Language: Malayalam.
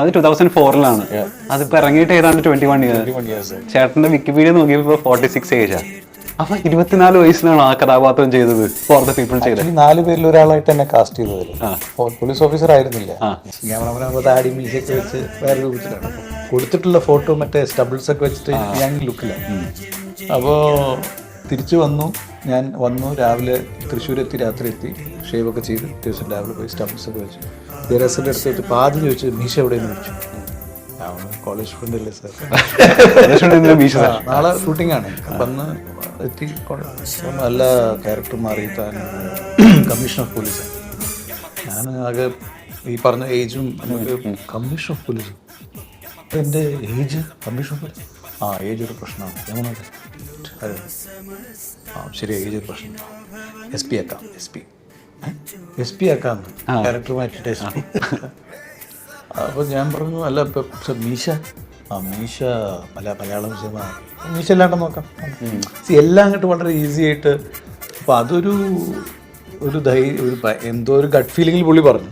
അത് ടൂ തൗസൻഡ് ഫോറിലാണ് അതിപ്പോ ഇറങ്ങിയിട്ട് ഏതാണ്ട് ട്വന്റി വൺ ഇയർ ഇയേഴ്സ് ചേട്ടന്റെ വിക്കിപീഡിയ നോക്കിയപ്പോ ഫോർട്ടി സിക്സ് ഏജാ അപ്പൊ ഇരുപത്തിനാല് വയസ്സിലാണ് ആ കഥാപാത്രം ചെയ്തത് ഫോർ ദ പീപ്പിൾ ചെയ്തത്. നാല് പേരിൽ ഒരാളായിട്ട് തന്നെ കാസ്റ്റ് ചെയ്തത് പോലീസ് ഓഫീസർ ആയിരുന്നില്ല. താടി മീശയൊക്കെ വെച്ച് വേറെ രൂപത്തിലാണ് അപ്പൊ കൊടുത്തിട്ടുള്ള ഫോട്ടോ മറ്റേ സ്റ്റബിൾസ് ഒക്കെ വെച്ചിട്ട് യങ് ലുക്കിലാണ് അപ്പോൾ തിരിച്ചു വന്നു. ഞാൻ വന്നു. രാവിലെ തൃശ്ശൂർ എത്തി രാത്രി എത്തി ഷേവ് ഒക്കെ ചെയ്ത് ദിവസം രാവിലെ പോയി സ്റ്റബിൾസ് ഒക്കെ വെച്ചു. ദേരസിന്റെ അടുത്ത് വെച്ച് ആദ്യം ചോദിച്ചു? മീശ എവിടെയെന്ന് കോളേജ് ഫ്രണ്ട് അല്ലേ സാർ മീശ നാളെ ഷൂട്ടിംഗ് ആണ്. വന്ന് എത്തി നല്ല ക്യാരക്ടർ മാറി താൻ കമ്മീഷൻ ഓഫ് പോലീസ് ഞാൻ ആകെ ഈ പറഞ്ഞ ഏജും കമ്മീഷണർ ഓഫ് പോലീസ് എന്റെ ഏജ് കമ്മീഷണർ ഓഫ് പോലീസ് ആ ഏജ് ഒരു പ്രശ്നമാണ്. ഞാൻ അതെ. ആ ശരി ഏജ് ഒരു പ്രശ്നം. എസ് പി ആക്കാം എസ് പി. എസ് പി ആക്കാം. Character S P. അപ്പോൾ ഞാൻ പറഞ്ഞു അല്ല ഇപ്പൊ മീശ. ആ മീശ പല മലയാളം സിനിമ. മീശ അല്ലാണ്ട് നോക്കാം. എല്ലാം അങ്ങോട്ട് വളരെ ഈസി ആയിട്ട്. അപ്പോൾ അതൊരു ഒരു ധൈര്യം ഒരു എന്തോ ഒരു ഗട്ട് ഫീലിംഗിൽ പുള്ളി പറഞ്ഞു.